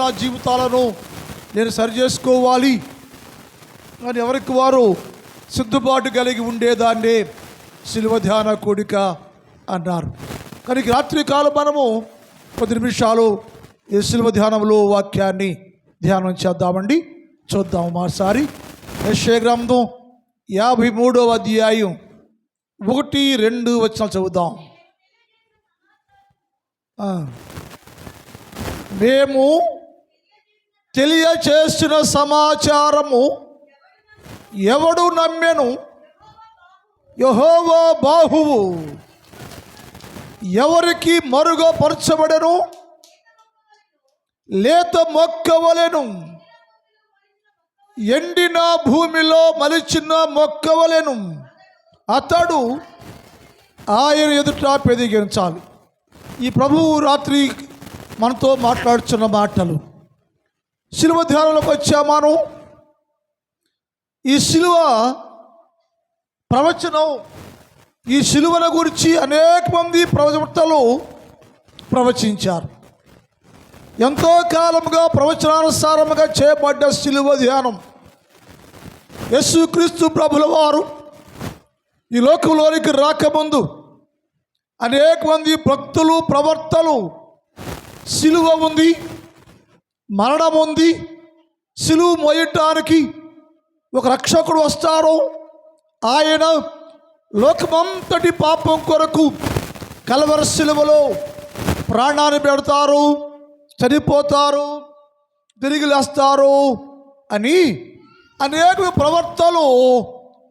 నా జీవితాలను నేను సరి చేసుకోవాలి అని ఎవరికి వారు సిద్ధుబాటు కలిగి ఉండేదాన్నే శిలువ ధ్యాన కూడిక అన్నారు. కానీ రాత్రి కాలం మనము కొద్ది నిమిషాలు ఈ శిలువ ధ్యానంలో వాక్యాన్ని ధ్యానం చేద్దామండి. చూద్దాం మాసారి యశ్వగ్రంథం యాభై మూడవ అధ్యాయం ఒకటి రెండు వచ్చిన చదువుదాం. మేము తెలియచేసిన సమాచారము ఎవడు నమ్మెను? యహోవా బాహువు. ఎవరికి మరుగపరచబడెను? లేత మొక్కవలెను ఎండిన భూమిలో మలిచిన మొక్కవలెను అతడు ఆయన ఎదుట పెదిగించాలి ఈ ప్రభువు రాత్రి మనతో మాట్లాడుతున్న మాటలు. శిలువ ధ్యానంలోకి వచ్చామాను. ఈ శిలువ ప్రవచనం ఈ శిలువల గురించి అనేక మంది ప్రవచనలు ప్రవచించారు. ఎంతో కాలముగా ప్రవచనానుసారముగా చేయబడ్డ శిలువ ధ్యానం. యేసుక్రీస్తు ప్రభుల వారు ఈ లోకంలోనికి రాకముందు అనేక మంది భక్తులు ప్రవర్తలు శిలువ ఉంది. మరణం ఉంది సిలువు మోయటానికి ఒక రక్షకుడు వస్తారు ఆయన లోకమంతటి పాపం కొరకు కలవర సిలువలో ప్రాణాన్ని పెడతారు చనిపోతారు తిరిగి లేస్తారు అని అనేక ప్రవర్తలు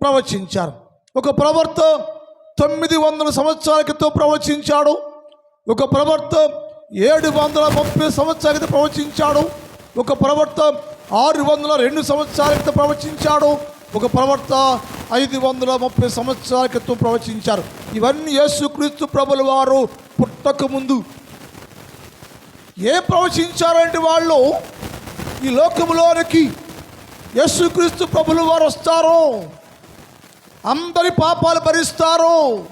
ప్రవచించారు. ఒక ప్రవర్త తొమ్మిది వందల సంవత్సరాల క్రితం ప్రవచించాడు. ఒక ప్రవర్త ఏడు వందల ముప్పై సంవత్సరాల క్రితం ప్రవచించాడు. ఒక ప్రవర్త ఆరు వందల రెండు సంవత్సరాల క్రితం ప్రవచించాడు. ఒక ప్రవర్త ఐదు వందల ముప్పై సంవత్సరాల క్రితం ప్రవచించారు. ఇవన్నీ యేసుక్రీస్తు ప్రభుల వారు పుట్టక ముందు. ఏ ప్రవచించారంటే వాళ్ళు? ఈ లోకంలోనికి యేసుక్రీస్తు ప్రభులు వారు వస్తారు. అందరి పాపాలు భరిస్తారు.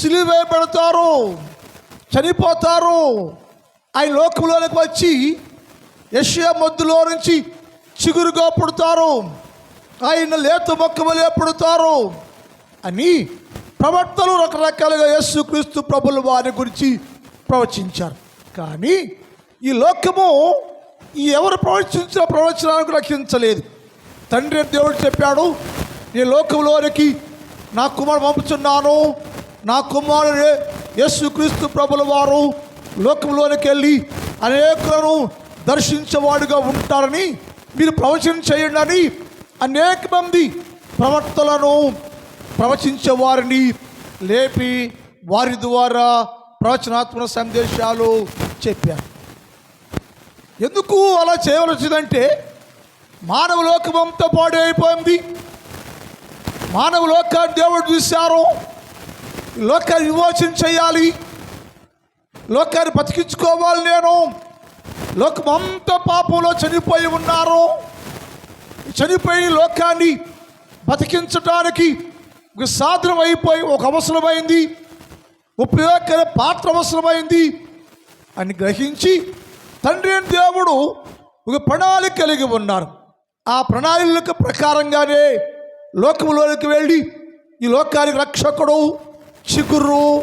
సిలివేయబడతారు పెడతారు. చనిపోతారు. ఆయన లోకంలోనికి వచ్చి యశ్వ మొద్దులో నుంచి చిగురుగా పుడతారు. ఆయన లేత మొక్క పుడతారు. అని ప్రవక్తలు రకరకాలుగా యేసుక్రీస్తు ప్రభుల వారి గురించి ప్రవచించారు. కానీ ఈ లోకము ఈ ఎవరు ప్రవచించిన ప్రవచనానికి రక్షించలేదు తండ్రి దేవుడు చెప్పాడు ఈ లోకంలోనికి నా కుమారుడు పంపుతున్నాను నా కుమారుడే యేసుక్రీస్తు ప్రభుల వారు లోకంలోనికి వెళ్ళి అనేకులను దర్శించేవాడుగా ఉంటారని మీరు ప్రవచనం చేయండి అని అనేక మంది ప్రవర్తలను ప్రవచించే వారిని లేపి వారి ద్వారా ప్రవచనాత్మక సందేశాలు చెప్పారు. ఎందుకు అలా చేయవలసిందంటే మానవ లోకమంతా పాడైపోయింది. మానవ లోకాన్ని దేవుడు చూశారు. ఈ లోకాన్ని విమోచన చేయాలి. లోకాన్ని బతికించుకోవాలి నేను. లోకమంతా పాపంలో చనిపోయి ఉన్నారు. చనిపోయి లోకాన్ని బతికించడానికి ఒక సాధనం అయిపోయి ఒక అవసరమైంది. ఉపయోగకర పాత్ర అవసరమైంది. అని గ్రహించి తండ్రి దేవుడు ఒక ప్రణాళిక కలిగి ఉన్నారు. ఆ ప్రణాళిక ప్రకారంగానే లోకంలోనికి వెళ్ళి ఈ లోకానికి రక్షకుడు చిగురు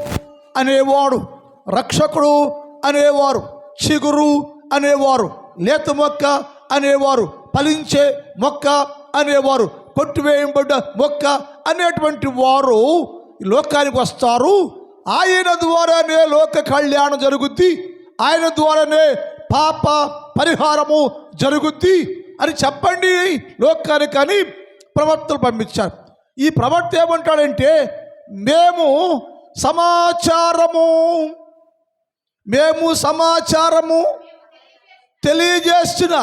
అనేవాడు రక్షకుడు అనేవారు చిగురు అనేవారు లేత మొక్క అనేవారు ఫలించే మొక్క అనేవారు కొట్టివేయబడ్డ మొక్క అనేటువంటి వారు లోకానికి వస్తారు. ఆయన ద్వారానే లోక కళ్యాణం జరుగుద్ది. ఆయన ద్వారానే పాప పరిహారము జరుగుద్ది అని చెప్పండి. లోకానికి అని ప్రవక్తలు పంపించారు. ఈ ప్రవక్త ఏమంటాడంటే మేము సమాచారము మేము సమాచారము తెలియజేసిన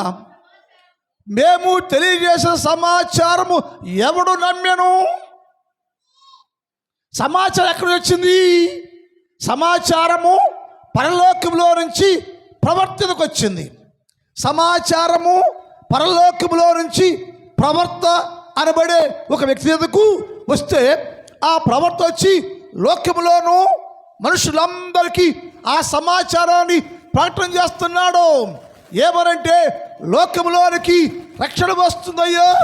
మేము తెలియజేసిన సమాచారము ఎవడు నమ్మెను? సమాచారం ఎక్కడ వచ్చింది? సమాచారము పరలోకంలో నుంచి ప్రవర్తనకు వచ్చింది. సమాచారము పరలోకంలో నుంచి ప్రవర్త అనబడే ఒక వ్యక్తి వస్తే ఆ ప్రవర్త వచ్చి లోకములోను మనుషులందరికీ ఆ సమాచారాన్ని ప్రకటన చేస్తున్నాడు. ఏమనంటే లోకంలోనికి రక్షణ వస్తుందయ్యా.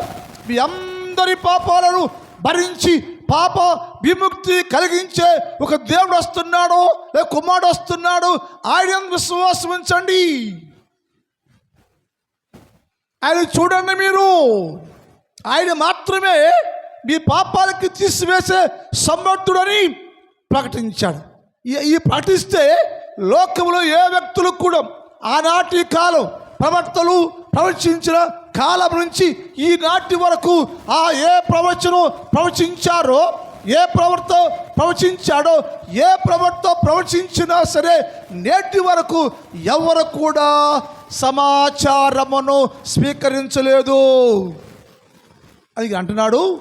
మీ అందరి పాపాలను భరించి పాప విముక్తి కలిగించే ఒక దేవుడు వస్తున్నాడు లే కుమారుడు వస్తున్నాడు. ఆయన విశ్వాసం ఉంచండి. ఆయన చూడండి మీరు. ఆయన మాత్రమే మీ పాపాలకి తీసివేసే సమర్థుడని ప్రకటించాడు. ఈ- ఈ ప్రకటిస్తే లోకంలో ఏ వ్యక్తులు కూడా ఆనాటి కాలం ప్రవక్తలు ప్రవచించిన కాలం నుంచి ఈనాటి వరకు ఆ ఏ ప్రవచనం ప్రవచించారో ఏ ప్రవర్త ప్రవచించాడో ఏ ప్రవర్త ప్రవచించినా సరే నేటి వరకు ఎవరు కూడా సమాచారమును స్వీకరించలేదు. అది అంటున్నాడు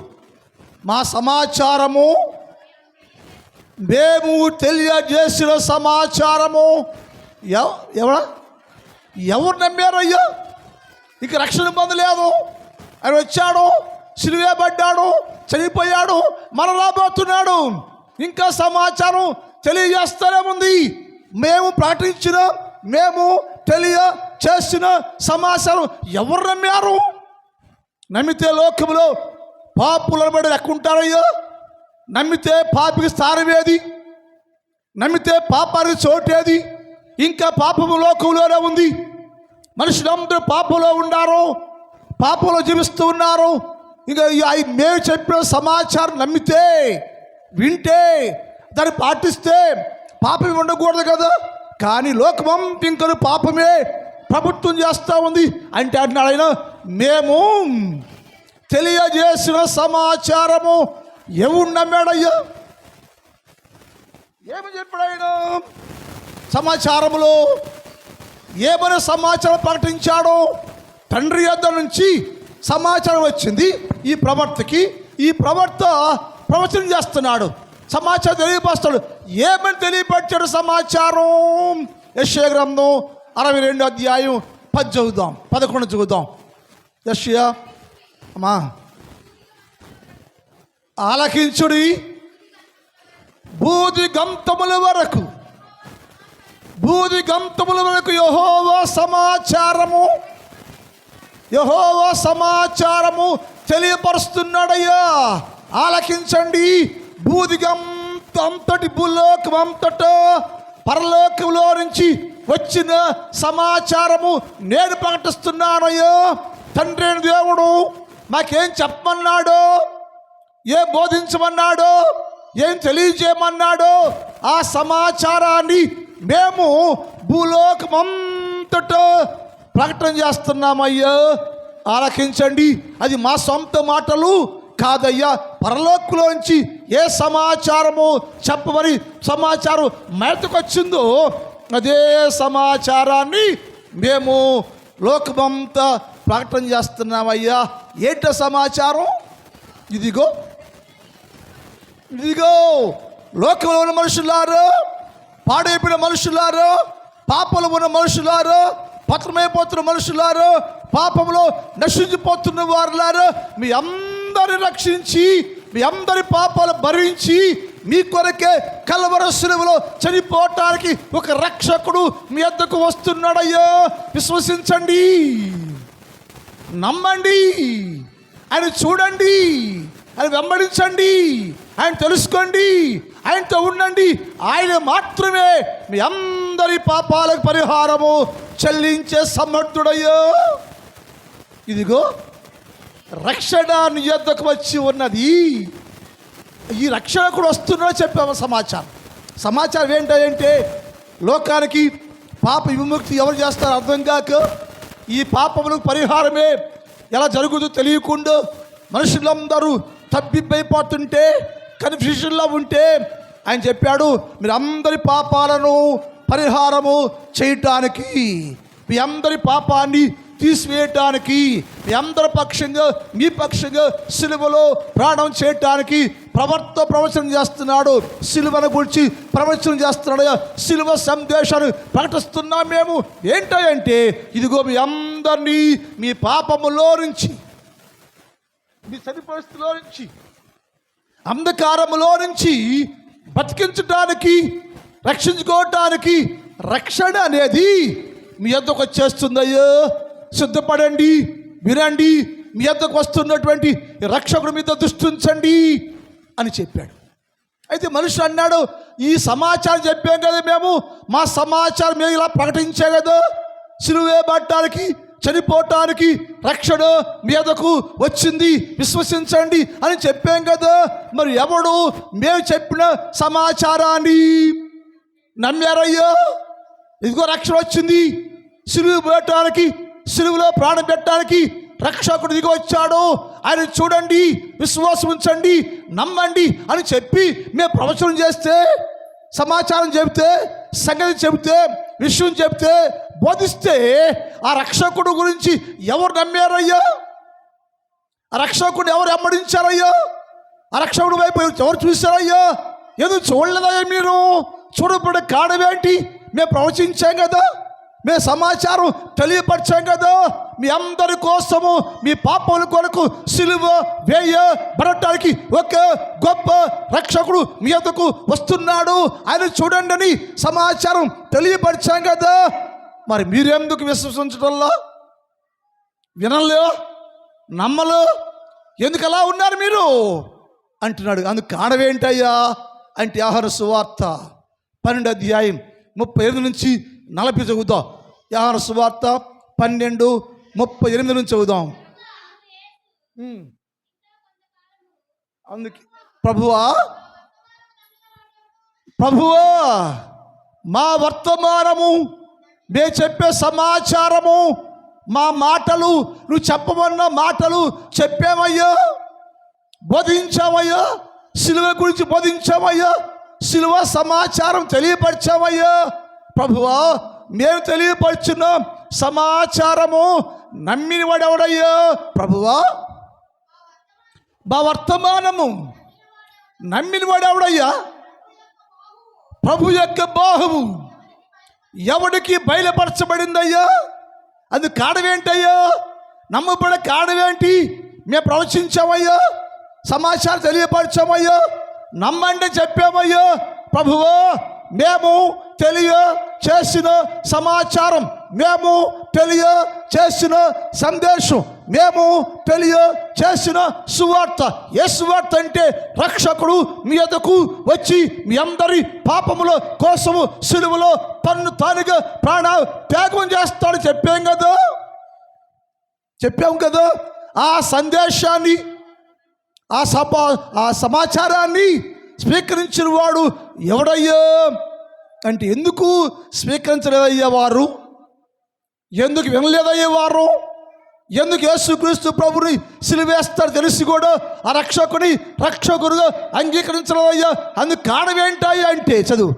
మా సమాచారము మేము తెలియజేసిన సమాచారము. ఎవ ఎవడా? ఎవరు నమ్మారయ్యా? ఇక రక్షణ పొందలేదు. ఆయన వచ్చాడు సిలువేయబడ్డాడు చనిపోయాడు మన రాబోతున్నాడు ఇంకా సమాచారం తెలియజేస్తూనే ఉంది. మేము ప్రకటించిన మేము తెలియ చేసిన సమాచారం ఎవరు నమ్మారు? నమ్మితే లోకంలో పాపులను బడి లెక్కుంటారయ్యో నమ్మితే పాపికి స్థానం ఏది నమ్మితే పాపానికి చోటేది? ఇంకా పాపము లోకంలోనే ఉంది. మనుషులందరూ పాపంలో ఉన్నారు పాపంలో జీవిస్తూ ఉన్నారు? ఇంకా మేము చెప్పిన సమాచారం నమ్మితే వింటే దాన్ని పాటిస్తే పాపం ఉండకూడదు కదా? కానీ లోకమం ఇంకను పాపమే ప్రభుత్వం చేస్తూ ఉంది. అంటే అంటున్నాడు ఆయన మేము తెలియజేసిన సమాచారము ఎవరు ఏమి చెప్పాడు? ఆయన సమాచారములో ఏమైనా సమాచారం ప్రకటించాడో. తండ్రి యొద్ద నుంచి సమాచారం వచ్చింది. ఈ ప్రవర్తకి ఈ ప్రవర్త ప్రవచనం చేస్తున్నాడు. సమాచారం తెలియపరుస్తాడు. ఏమని తెలియపరిచాడు సమాచారం? యశ్య గ్రంథం అరవై రెండు అధ్యాయం పది చదువుదాం పదకొండు చదువుదాం. యశ్య అమ్మా ఆలకించుడి బూది గంతముల వరకు బూది గంతముల వరకు యహోవా సమాచారము యహోవా సమాచారము తెలియపరుస్తున్నాడయ్యా. ఆలకించండి బూదిగంత అంతటి భూలోకం అంతట పరలోకంలో నుంచి వచ్చిన సమాచారము నేను ప్రకటిస్తున్నానయ్యా. తండ్రి దేవుడు మాకేం చెప్పమన్నాడో? ఏం బోధించమన్నాడో? ఏం తెలియజేయమన్నాడో? ఆ సమాచారాన్ని మేము భూలోకమంతటో ప్రకటన చేస్తున్నామయ్యా. ఆలకించండి. అది మా సొంత మాటలు కాదయ్యా. పరలోకులోంచి ఏ సమాచారము చెప్పమని సమాచారం మేతకొచ్చిందో అదే సమాచారాన్ని మేము లోకమంతా ప్రకటన చేస్తున్నామయ్యా ఏంట సమాచారం? ఇదిగో. ఇదిగో. లోకంలో ఉన్న మనుషులారు పాడైపోయిన మనుషులారు పాపలు ఉన్న మనుషులారు పత్రమైపోతున్న మనుషులారు పాపంలో నశించిపోతున్న వారులారు మీ అందరి రక్షించి మీ అందరి పాపాలు భరించి మీ కొరకే కలవర శిలువలో చనిపోవటానికి ఒక రక్షకుడు మీ వద్దకు వస్తున్నాడయ్యో. విశ్వసించండి. నమ్మండి ఆయన చూడండి ఆయన వెంబడించండి ఆయన తెలుసుకోండి ఆయనతో ఉండండి. ఆయన మాత్రమే మీ అందరి పాపాలకు పరిహారము చెల్లించే సమర్థుడయ్యో. ఇదిగో రక్షణ నీ యొద్దకు వచ్చి ఉన్నది. ఈ రక్షణ కూడా వస్తున్నా చెప్పాము సమాచారం. సమాచారం ఏంటంటే లోకానికి పాప విముక్తి ఎవరు చేస్తారో అర్థం కాక ఈ పాపములకు పరిహారమే. ఎలా జరుగుతుందో తెలియకుండా మనుషులందరూ తబ్బిబ్బైపోతుంటే కన్ఫ్యూషన్లో ఉంటే ఆయన చెప్పాడు మీరు అందరి పాపాలను పరిహారము చేయటానికి మీ అందరి పాపాన్ని తీసివేయటానికి మీ అందరి పక్షంగా మీ పక్షంగా సిలువలో ప్రాణం చేయటానికి ప్రవర్త ప్రవచనం చేస్తున్నాడు. సిలువను గురించి ప్రవచనం చేస్తున్నాడు. సిలువ సందేశాన్ని ప్రకటిస్తున్నాం మేము. ఏంటంటే ఇదిగో మీ అందరినీ మీ పాపములో నుంచి మీ చనిపరిస్థితిలో నుంచి అంధకారములో నుంచి బతికించడానికి రక్షించుకోవటానికి రక్షణ అనేది మీ ఎద్దకు వచ్చేస్తుందయ్యో. సిద్ధపడండి వినండి. మీ ఎద్దకు వస్తున్నటువంటి రక్షకుడి మీద దృష్టించండి అని చెప్పాడు. అయితే మనుషులు అన్నాడు ఈ సమాచారం చెప్పాం కదా మేము మా సమాచారం మేము ఇలా ప్రకటించే కదా. సిలువే పట్టడానికి చనిపోవటానికి రక్షణ మీదకు వచ్చింది విశ్వసించండి అని చెప్పాం కదా. మరి ఎవడు మేము చెప్పిన సమాచారాన్ని నమ్మారయ్యో? ఇదిగో రక్షణ వచ్చింది. సిలువు పెట్టడానికి సిలువులో ప్రాణం పెట్టడానికి రక్షకుడు దిగి వచ్చాడు. ఆయన చూడండి విశ్వాసం ఉంచండి నమ్మండి అని చెప్పి మేము ప్రవచనం చేస్తే సమాచారం చెబితే సంగతి చెబితే విషయం చెబితే బోధిస్తే ఆ రక్షకుడు గురించి ఎవరు నమ్మారయ్యా? ఆ రక్షకుడు ఎవరు అమ్మడించారయ్యా? ఆ రక్షకుడు వైపు ఎవరు చూశారయ్యా? ఏదో చూడలేదయ్యా మీరు? చూడబడే కాడమేంటి మేము ప్రవచించాం కదా. మేము సమాచారం తెలియపరిచాం కదా. మీ అందరి కోసము మీ పాపముల కొరకు సిలువ వేయ పడటానికి ఒక గొప్ప రక్షకుడు మీ యొక్కకు వస్తున్నాడు. ఆయన చూడండి అని సమాచారం తెలియపరిచాం కదా. మరి మీరెందుకు విశ్వసించడంలో వినలే నమ్మలు? ఎందుకు అలా ఉన్నారు మీరు? అంటున్నాడు. అందుకు కారణమేంటయ్యా అంటే ఆహార సువార్త పన్నెండు అధ్యాయం ముప్పై ఐదు నుంచి నలభై చదువుతాం ఆహార సువార్త పన్నెండు ముప్పై ఎనిమిది నుంచి చదువుదాం. అందుకే ప్రభువా ప్రభువా మా వర్తమానము మే చెప్పే సమాచారము మా మాటలు నువ్వు చెప్పమన్న మాటలు చెప్పామయ్యా. బోధించామయ్యా. సిలువ గురించి బోధించామయ్యా. సిలువ సమాచారం తెలియపరిచామయ్యా. ప్రభువా మేము తెలియపరిచిన సమాచారము నమ్మిన వాడెవడయ్యా? ప్రభువా మా వర్తమానము నమ్మిన వాడెవడయ్యా? ప్రభు యొక్క బాహువు. ఎవడికి బయలుపరచబడిందయ్యా? అది కాడవేంటయ్యా? నమ్మబడ కాడవేంటి? మేము ప్రవచించామయ్యా. సమాచారం తెలియపరచామయ్యా. నమ్మండి చెప్పామయ్యా. ప్రభువా మేము తెలియ చేసిన సమాచారం మేము తెలియ చేసిన సందేశం. మేము తెలియ చేసిన సువార్త. ఏ సువార్త అంటే రక్షకుడు మీ ఎదకు వచ్చి మీ అందరి పాపముల కోసము సిలువలో తన్ను తానుగా ప్రాణ త్యాగం చేస్తాడు చెప్పాం కదా. చెప్పాం కదా. ఆ సందేశాన్ని ఆ సపా ఆ సమాచారాన్ని స్వీకరించిన వాడు ఎవడయ్యా? అంటే ఎందుకు స్వీకరించలేదయ్యే వారు ఎందుకు వినలేదయ్యే వారు ఎందుకు యేసుక్రీస్తు ప్రభుని సిలివేస్తారు తెలిసి కూడా ఆ రక్షకుని రక్షకుడుగా అంగీకరించలేదయ్యా? అందుకు కారణం ఏంటయ్యా అంటే చదువు.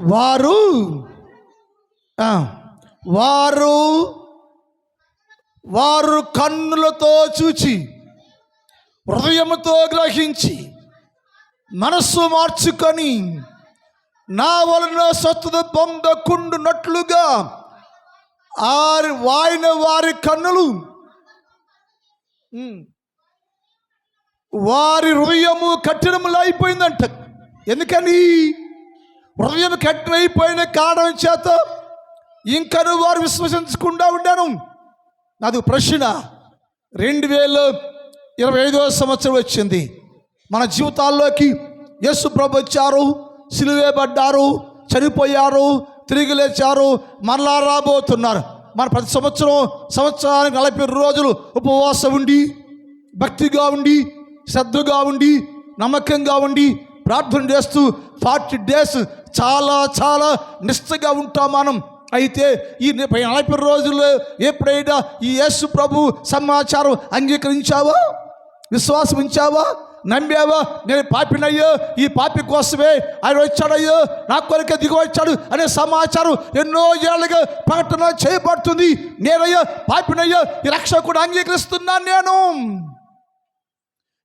వారు వారు వారు కన్నులతో చూచి హృదయముతో గ్రహించి మనస్సు మార్చుకొని నా వలన సత్తుద పొందకుండునట్లుగా ఆరి వాయిన వారి కన్నులు వారి హృదయము కఠినములు అయిపోయిందంట. ఎందుకని? హృదయం కఠినమైపోయిన కారణం చేత ఇంకను వారు విశ్వసించకుండా ఉండాను. నాది ప్రశ్న. రెండు వేల ఇరవై ఐదవ సంవత్సరం వచ్చింది. మన జీవితాల్లోకి యేసు ప్రభు వచ్చారు. సిలువేయబడ్డారు చనిపోయారు తిరిగి లేచారు మరలా రాబోతున్నారు. మన ప్రతి సంవత్సరం సంవత్సరానికి నలభై రోజులు ఉపవాసం ఉండి భక్తిగా ఉండి శ్రద్ధగా ఉండి నమ్మకంగా ఉండి ప్రార్థన చేస్తూ ఫార్టీ డేస్ చాలా చాలా నిష్టగా ఉంటాం మనం. అయితే ఈ నలభై రోజుల్లో ఎప్పుడైనా ఈ యేసు ప్రభు సమాచారం అంగీకరించావా? విశ్వాసం ఉంచావా నమ్మావా? నేను పాపినయ్యో ఈ పాపి కోసమే ఆయన వచ్చాడయ్యో. నా కొరికే దిగి వచ్చాడు అనే సమాచారం ఎన్నో ఏళ్ళుగా ప్రకటన చేయబడుతుంది. నేనయ్యో పాపినయ్యో ఈ రక్షకుడు అంగీకరిస్తున్నాను నేను.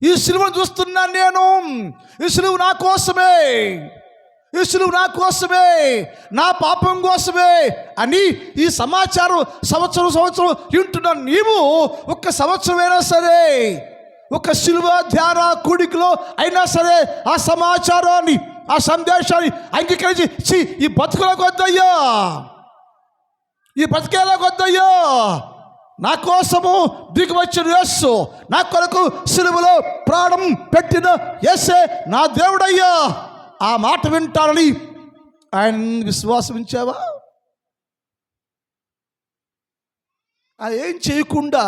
ఈ సిలువను చూస్తున్నాను నేను. ఈ సిలువు నా కోసమే. ఈ సిలువు నా కోసమే. నా పాపం కోసమే అని ఈ సమాచారం సంవత్సరం సంవత్సరం వింటున్న నీవు ఒక్క సంవత్సరమైనా సరే ఒక శిలువ ధ్యాన కూడికలో అయినా సరే ఆ సమాచారాన్ని ఆ సందేశాన్ని అంగీకరించి చి ఈ బతుకులకు వద్దయ్యా. ఈ బ్రతికేలాగొద్దయ్యో నా కోసము దిగి వచ్చిన యస్సు నా కొరకు సిలువలో ప్రాణం పెట్టిన ఎస్సే నా దేవుడయ్యా. ఆ మాట వింటానని ఆయన విశ్వాసం ఉంచావా అది ఏం చేయకుండా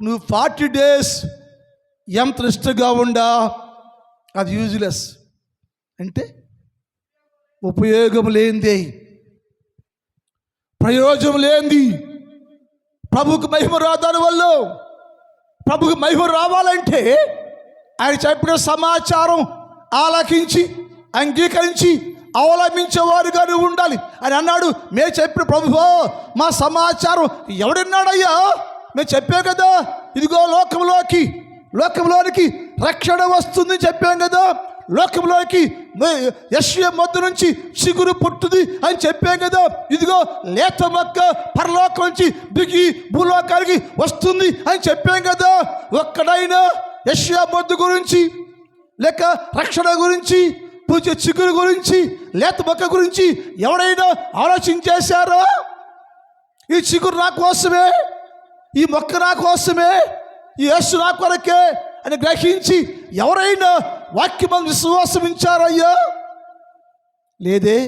నువ్వు ఫార్టీ డేస్ ఎంత నిష్టగా ఉండా అది యూజ్లెస్ అంటే ఉపయోగం లేనిదే. ప్రయోజనం లేనిది. ప్రభుకు మహిమ రాదాని వల్ల ప్రభుకు మహిమ రావాలంటే ఆయన చెప్పిన సమాచారం ఆలకించి అంగీకరించి అవలంబించేవారుగా నువ్వు ఉండాలి. అని అన్నాడు. మేము చెప్పిన ప్రభువో మా సమాచారం ఎవడున్నాడయ్యా? మేము చెప్పే కదా ఇదిగో లోకంలోకి. లోకంలోనికి రక్షణ వస్తుంది చెప్పాం కదా. లోకంలోకి యశ్వ మధ్య నుంచి చిగురు పుట్టుది అని చెప్పాం కదా. ఇదిగో లేత మొక్క పరలోకం నుంచి దిగి భూలోకానికి వస్తుంది అని చెప్పాం కదా. ఒక్కడైనా యశ్వ మొద్దు గురించి లేక రక్షణ గురించి పూజ చిగురు గురించి లేత మొక్క గురించి ఎవడైనా ఆలోచించేశారా ఈ చిగురు నా కోసమే? ఈ మొక్క నా కోసమే? ఈ యేసు నా కొరకే అని గ్రహించి ఎవరైనా వాక్యమందు విశ్వాసమించారయ్యా లేదే.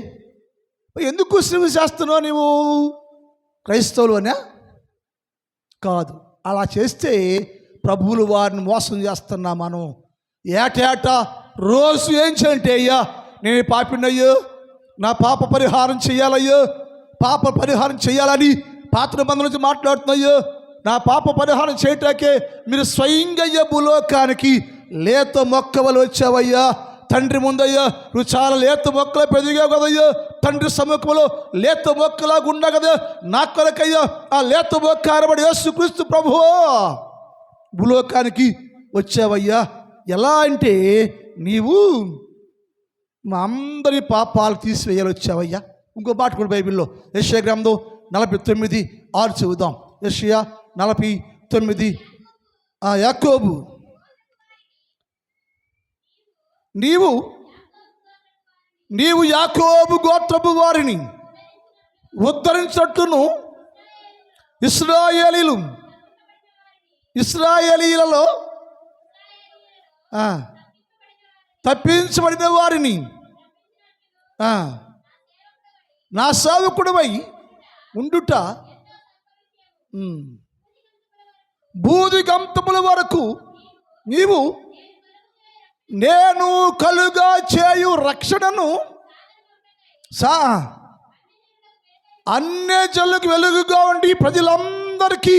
ఎందుకు శ్రమ చేస్తున్నావు నీవు? క్రైస్తవులు అనే కాదు. అలా చేస్తే ప్రభువులు వారిని మోసం చేస్తున్నా మనం. ఏటేటా రోజు ఏం చేయంటే అయ్యా నేను పాపినయ్యో నా పాప పరిహారం చేయాలయ్యో పాప పరిహారం చేయాలని పాత్ర బంధుల నుంచి మాట్లాడుతున్నాయో నా పాప పరిహారం చేయటాకే మీరు స్వయంగా అయ్యా భూలోకానికి లేత మొక్కవలు వచ్చావయ్యా. తండ్రి ముందయ్యా నువ్వు చాలా లేత మొక్కలు పెరిగావు కదయ్యా. తండ్రి సముఖంలో లేత మొక్కలాగా ఉన్నా కదా. నా కొరకయ్యా ఆ లేత మొక్క అనబడి యేసుక్రీస్తు ప్రభువో. భూలోకానికి వచ్చావయ్యా. ఎలా అంటే నీవు మా అందరి పాపాలు తీసివేయాలి వచ్చావయ్యా. ఇంకో మాట కూడా బైబిల్లో యశ్యా గ్రంథం నలభై తొమ్మిది ఆరు చదువుదాం యశ్యా నలభై తొమ్మిది. ఆ యాకోబు నీవు నీవు యాకోబు గోత్రపు వారిని ఉద్ధరించట్టును. ఇస్రాయేలీలు ఇస్రాయేలీలలో తప్పించబడిన వారిని నా సేవకుడివై ఉండుట. భూదిగంతముల బూది గంతముల వరకు నీవు నేను కలుగా చేయు రక్షణను సా అన్నే జల్లుకు వెలుగుగా ఉండి ప్రజలందరికీ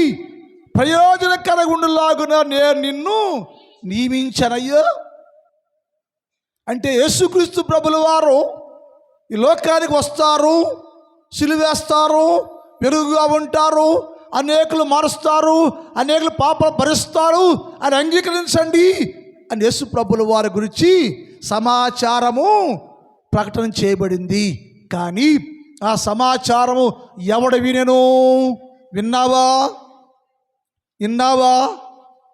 ప్రయోజనకరంగా ఉండులాగున నేను నిన్ను నియమించనయ్యో. అంటే యేసుక్రీస్తు ప్రభుల వారు ఈ లోకానికి వస్తారు సిలువేస్తారు పెరుగుగా ఉంటారు అనేకులు మారుస్తారు అనేకులు పాప భరిస్తారు అని అంగీకరించండి అని యేసు ప్రభుల వారి గురించి సమాచారము ప్రకటన చేయబడింది. కానీ ఆ సమాచారము ఎవడు వినెను? విన్నావా? విన్నావా?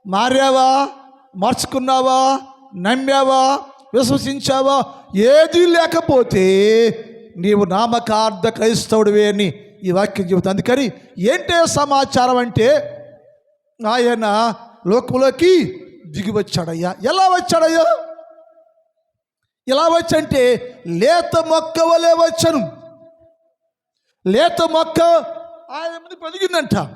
మారావా? మార్చుకున్నావా? నమ్మావా? విశ్వసించావా? ఏది లేకపోతే నీవు నామకార్థ క్రైస్తవుడివే అని ఈ వాక్యం చెబుతుంది. అందుకని ఏంటే సమాచారం అంటే ఆయన లోకంలోకి దిగి వచ్చాడయ్యా. ఎలా వచ్చాడయ్యా? ఎలా వచ్చంటే లేత మొక్క వలె వచ్చను. లేత మొక్క ఆయన ముందు పెరిగిందంట.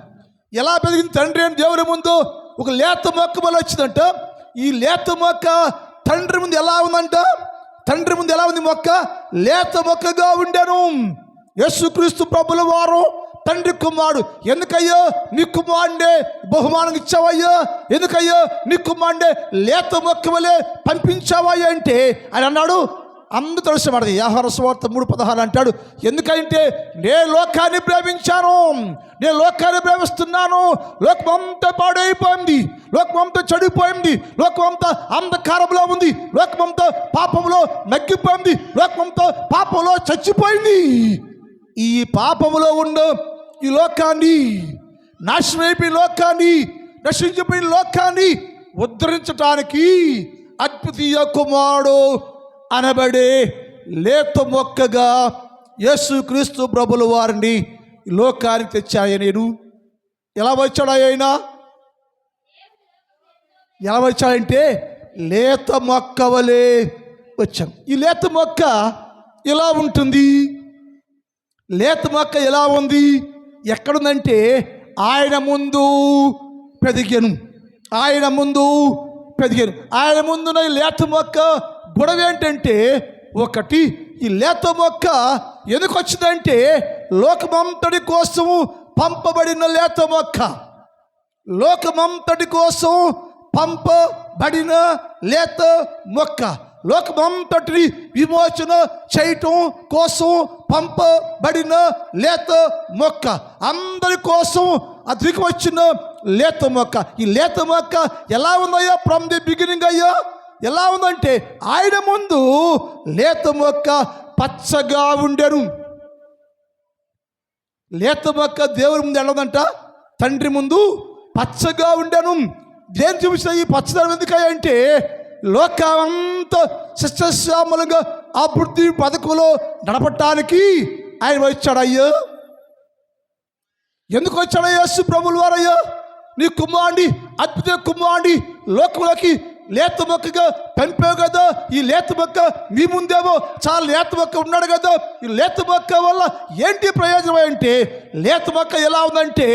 ఎలా పెరిగింది? తండ్రి అని దేవుని ముందు ఒక లేత మొక్క వల్ల వచ్చిందంట. ఈ లేత మొక్క తండ్రి ముందు ఎలా ఉందంట? తండ్రి ముందు ఎలా ఉంది మొక్క? లేత మొక్కగా ఉండెను. యేసుక్రీస్తు ప్రభుల వారు తండ్రి కుమారుడు ఎందుకయ్యో నీ కుమారుడే బహుమానం ఇచ్చావయ్యో? ఎందుకయ్యో నీ కుమారుడే లేత మొక్కవలే పంపించావయ్యా అంటే? ఆయన అన్నాడు. అందరూ తెలిసి మనది యాహార స్వార్థ మూడు పదహారు అంటాడు. ఎందుకంటే నే లోకాన్ని ప్రేమించాను నేను లోకాన్ని ప్రేమిస్తున్నాను లోకమంతా పాడైపోయింది లోకమంతా చెడిపోయింది లోకమంతా అంధకారంలో ఉంది లోకమంతా పాపంలో నగ్గిపోయింది లోకమంతా పాపంలో చచ్చిపోయింది. ఈ పాపములో ఉన్న ఈ లోకాన్ని నాశనమైపోయిన లోకాన్ని నశించిపోయిన లోకాన్ని ఉద్ధరించటానికి అద్భుతీయ కుమారుడు అనబడే లేత మొక్కగా యేసుక్రీస్తు ప్రభుల వారిని ఈ లోకానికి తెచ్చాయ నేను. ఎలా వచ్చాడు ఆయన? ఎలా వచ్చాడంటే లేత మొక్క వలె వచ్చాం. ఈ లేత మొక్క ఎలా ఉంటుంది? లేత మొక్క ఎలా ఉంది? ఎక్కడుందంటే ఆయన ముందు పెదిగాను ఆయన ముందు పెదిగాను ఆయన ముందున ఈ లేత మొక్క గొడవ ఏంటంటే ఒకటి ఈ లేత మొక్క ఎందుకు వచ్చిందంటే లోకమంతటి కోసము పంపబడిన లేత మొక్క. లోకమంతటి కోసం పంపబడిన లేత మొక్క. లోకమంతటిని విమోచన చేయటం కోసం పంపబడిన లేత మొక్క. అందరి కోసం అదికి వచ్చిన లేత మొక్క. ఈ లేత మొక్క ఎలా ఉందయ్యా? ఫ్రమ్ ది బిగినింగ్ అయ్యా. ఎలా ఉందంటే ఆయన ముందు లేత మొక్క పచ్చగా ఉండెను. లేత మొక్క దేవుని ముందు ఎలాదంట తండ్రి ముందు పచ్చగా ఉండను. దేని చూపించిన ఈ పచ్చదనం ఎందుకయ్యా అంటే లోకమంతా శిష్టశ్యామలుగా అభివృద్ధి పథకంలో నడపటానికి ఆయన వచ్చాడయ్యో. ఎందుకు వచ్చాడు యేసు వారయ్యో. నీ కుమ్మాండి అద్భుత కుమ్మాండి లోకంలోకి లేత మొక్కగా పంపావు కదా. ఈ లేత మొక్క మీ ముందేమో చాలా లేత మొక్క ఉన్నాడు కదా. ఈ లేత మొక్క వల్ల ఏంటి ప్రయోజనం అంటే లేత మొక్క ఎలా ఉందంటే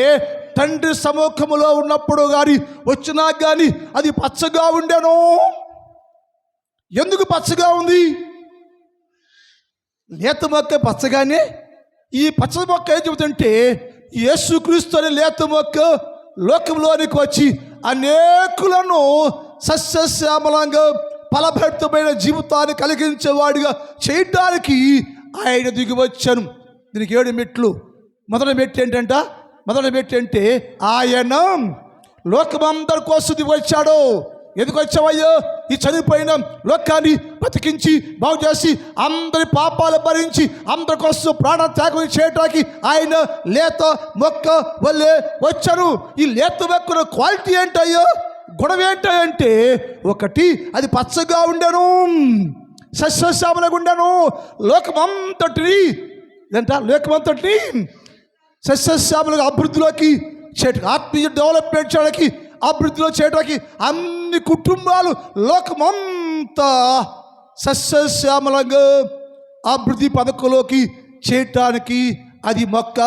తండ్రి సముఖములో ఉన్నప్పుడు కానీ వచ్చినా కానీ అది పచ్చగా ఉండేను. ఎందుకు పచ్చగా ఉంది? లేత మొక్క పచ్చగానే? ఈ పచ్చ మొక్క ఏం చెబుతుంటే యేసుక్రీస్తు అనే లేత మొక్క లోకంలోనికి వచ్చి అనేకులను సస్యశ్యామలంగా ఫలభరితమైన జీవితాన్ని కలిగించేవాడిగా చేయడానికి ఆయన దిగి వచ్చాను. దీనికి ఏడు మెట్లు. మొదటి మెట్టు ఏంటంట? మొదటి మెట్టు అంటే ఆయన లోకమందరి కోసం దిగి వచ్చాడు. ఎందుకు వచ్చావయ్యో? ఈ చనిపోయిన లోకాన్ని బతికించి బాగు చేసి అందరి పాపాలు భరించి అందరి కోసం ప్రాణ త్యాగం చేయటానికి ఆయన లేత మొక్క వల్లే వచ్చారు. ఈ లేత మొక్కల క్వాలిటీ ఏంటయ్యో? గొడవ ఏంటంటే ఒకటి అది పచ్చగా ఉండను సస్యశ్యామలకు ఉండను. లోకమంతటిని ఏంట? లోకమంతటిని సస్యశ్యామలకు అభివృద్ధిలోకి చేయటం ఆత్మీయ డెవలప్మెంట్ చేయడానికి అభివృద్ధిలో చేయడానికి అన్ని కుటుంబాలు లోకమంతా సస్యశ్యామలంగా అభివృద్ధి పథకంలోకి చేయటానికి అది మొక్క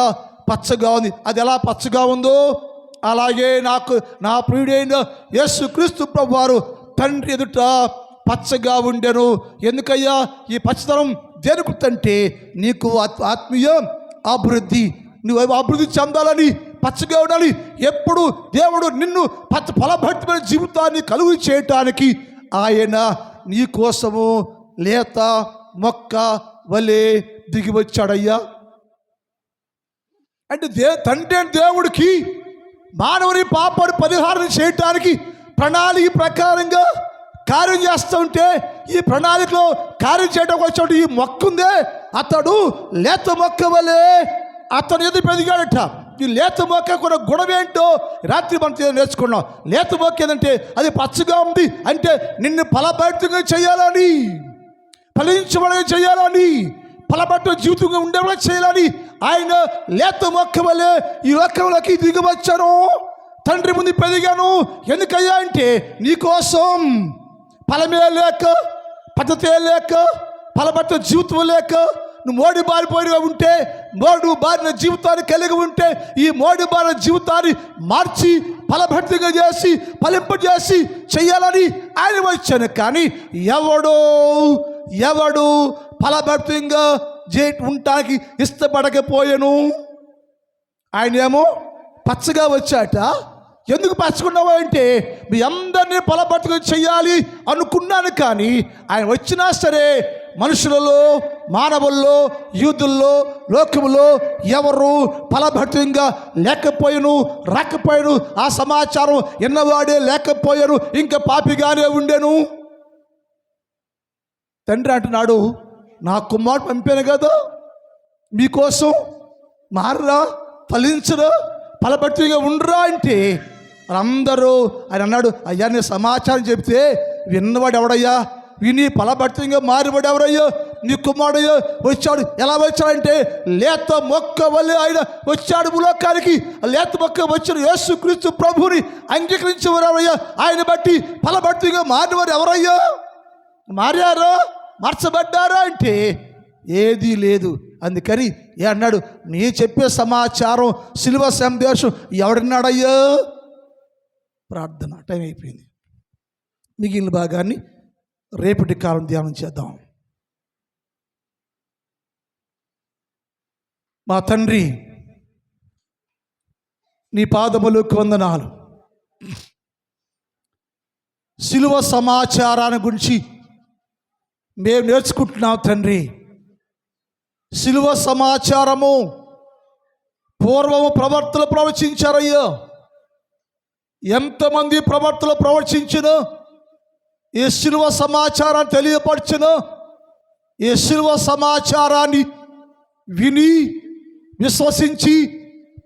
పచ్చగా ఉంది. అది ఎలా పచ్చగా ఉందో అలాగే నాకు నా ప్రియుడైన యేసు క్రీస్తు ప్రభు వారు తండ్రి ఎదుట పచ్చగా ఉండెను. ఎందుకయ్యా? ఈ పచ్చదనం దేనికి అంటే నీకు ఆత్మీయ అభివృద్ధి నువ్వు అభివృద్ధి చెందాలని పచ్చగా ఉండాలి ఎప్పుడు దేవుడు నిన్ను పచ్చ ఫలభరితమైన జీవితాన్ని కలుగు చేయటానికి ఆయన నీ కోసము లేత మొక్క వలే దిగి వచ్చాడయ్యా అంటే దే తండ్రి దేవుడికి మానవుని పాపాన్ని పరిహారం చేయటానికి ప్రణాళిక ప్రకారంగా కార్యం చేస్తుంటే ఈ ప్రణాళికలో కార్యం చేయడానికి వచ్చాడు ఈ మొక్క ఉందే అతడు లేత మొక్క వలే అతను ఎదురు పెరిగాడట. ఈ లేత మోక కూడా గుణమేంటో రాత్రి మనం నేర్చుకున్నాం. లేత మోక ఏంటంటే అది పచ్చగా ఉంది అంటే నిన్ను ఫలభరితంగా చేయాలని ఫలించబడగా చేయాలని ఫలపట్టు జీవితంగా ఉండేలా చేయాలని ఆయన లేత మొక్క వల్లే ఈ లోకంలోకి దిగి వచ్చాను తండ్రి ముందు పెరిగాను. ఎందుకయ్యా అంటే నీకోసం ఫలమే లేక పద్ధతే లేక ఫలపట్టు జీవితం లేక నువ్వు మోడీ బారిపోయిగా ఉంటే మోడు బారిన జీవితాన్ని కలిగి ఉంటే ఈ మోడీ బారిన జీవితాన్ని మార్చి ఫలభర్తిగా చేసి ఫలింపజేసి చెయ్యాలని ఆయన వచ్చాను కానీ ఎవడో ఎవడు ఫలభర్తంగా చే ఉండటానికి ఇష్టపడకపోయాను? ఆయన ఏమో పచ్చగా వచ్చాట. ఎందుకు పచ్చకున్నావు అంటే మీ అందరినీ ఫలభర్తగా చేయాలి అనుకున్నాను కానీ ఆయన వచ్చినా సరే మనుషులలో మానవుల్లో యూదుల్లో లోకములో ఎవరు ఫలభరితంగా లేకపోయాను రాకపోయాను ఆ సమాచారం ఎన్నవాడే లేకపోయాను ఇంకా పాపిగానే ఉండేను? తండ్రి అంటున్నాడు నా కుమారుడు పంపాను కదా మీకోసం మారరా ఫలించరా ఫలభరితంగా ఉండరా అంటే? అందరూ ఆయన అన్నాడు అయ్యా నేను సమాచారం చెప్తే విన్నవాడు ఎవడయ్యా? విని ఫలభరితంగా మారిబడి ఎవరయ్యో? నీ కుమారుడయ్యో? వచ్చాడు. ఎలా వచ్చాడంటే లేత మొక్క వల్లే ఆయన వచ్చాడు భూలోకానికి. లేత మొక్క వచ్చిన యేసుక్రీస్తు ప్రభుని అంగీకరించేవారు ఎవరయ్యో? ఆయన బట్టి ఫలభరితంగా మారినవారు ఎవరయ్యో? మారారో? మార్చబడ్డారా అంటే ఏదీ లేదు. అందుకని ఏ అన్నాడు నీ చెప్పే సమాచారం సిలువ సందేశం ఎవడన్నాడయ్యో? ప్రార్థన టైం అయిపోయింది. మిగిలిన భాగాన్ని రేపటి కాలం ధ్యానం చేద్దాం. మా తండ్రి నీ పాదములకు వందనాలు. సిలువ సమాచారాన్ని గురించి మేము నేర్చుకుంటున్నాం తండ్రి. సిలువ సమాచారము పూర్వము ప్రవర్తలు ప్రవచించారయ్యో. ఎంతమంది ప్రవర్తలు ప్రవచించినో ఈ శిలువ సమాచారాన్ని తెలియపరచును ఈ సిలువ సమాచారాన్ని విని విశ్వసించి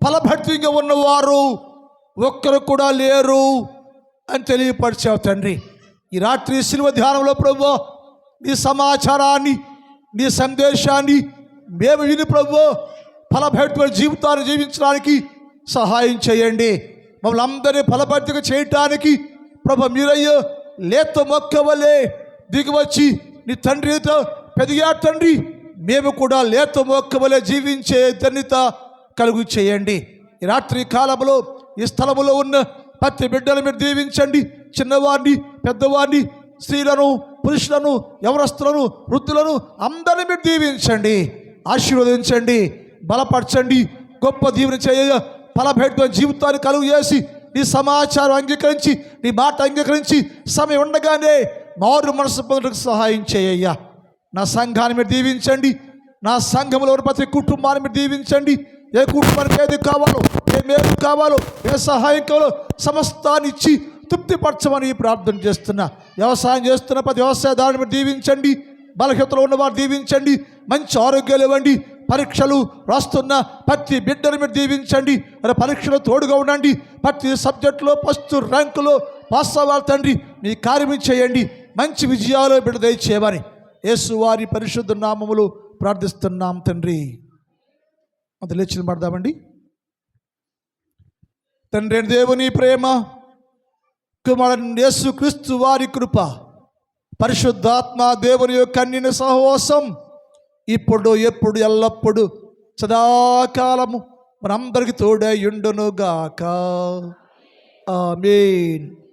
ఫలభర్తిగా ఉన్నవారు ఒక్కరు కూడా లేరు అని తెలియపరిచావు తండ్రి. ఈ రాత్రి సిలువ ధ్యానంలో ప్రభు నీ సమాచారాన్ని నీ సందేశాన్ని మేము విని ప్రభు ఫలభరితమైన జీవితాన్ని జీవించడానికి సహాయం చేయండి. మమ్మల్ని అందరినీ ఫలభరితగా చేయటానికి ప్రభు మీరయ్యో లేత మొక్క వలె దిగివచ్చి నీ తండ్రితో పెదిగా తండ్రి మేము కూడా లేత మొక్క వలె జీవించే ధన్యత కలుగు చేయండి. ఈ రాత్రి కాలంలో ఈ స్థలములో ఉన్న ప్రతి బిడ్డలు మీరు దీవించండి. చిన్నవారిని పెద్దవారిని స్త్రీలను పురుషులను యవరస్తులను వృద్ధులను అందరిని మీరు దీవించండి. ఆశీర్వదించండి. బలపరచండి. గొప్ప దీవెన చేయ ఫలభేట జీవితాన్ని కలుగు చేసి నీ సమాచారం అంగీకరించి నీ మాట అంగీకరించి సమయం ఉండగానే మారు మనసు పొందడానికి సహాయం చేయ్యా నా సంఘాన్ని మీరు దీవించండి. నా సంఘంలో ఉన్న ప్రతి కుటుంబాన్ని మీరు దీవించండి. ఏ కుటుంబానికి ఏది కావాలో ఏ మేలు కావాలో ఏ సహాయం కావాలో సమస్తాన్ని ఇచ్చి తృప్తిపరచమని ప్రార్థన చేస్తున్నా. వ్యవసాయం చేస్తున్న ప్రతి వ్యవసాయదారుని మీరు దీవించండి. బలహీనతలో ఉన్నవారు దీవించండి. మంచి ఆరోగ్యాలు ఇవ్వండి. పరీక్షలు రాస్తున్న ప్రతి బిడ్డను మీరు దీవించండి. మరి పరీక్షలో తోడుగా ఉండండి. ప్రతి సబ్జెక్టులో ఫస్ట్ ర్యాంకులో పాస్ అవ్వాలి తండ్రి. మీ కార్యం చేయండి. మంచి విజయాలు బిడ్డ దయచేయమని యేసు వారి పరిశుద్ధ నామములు ప్రార్థిస్తున్నాం తండ్రి. అంత లేచిన పడదామండి తండ్రి దేవుని ప్రేమ కుమారుని యేసు క్రీస్తు వారి కృప పరిశుద్ధాత్మ దేవుని యొక్క అన్నిన సహవాసం ఇప్పుడు ఎప్పుడు ఎల్లప్పుడు సదాకాలము మనందరికి తోడై ఉండునుగాక. ఆమెన్.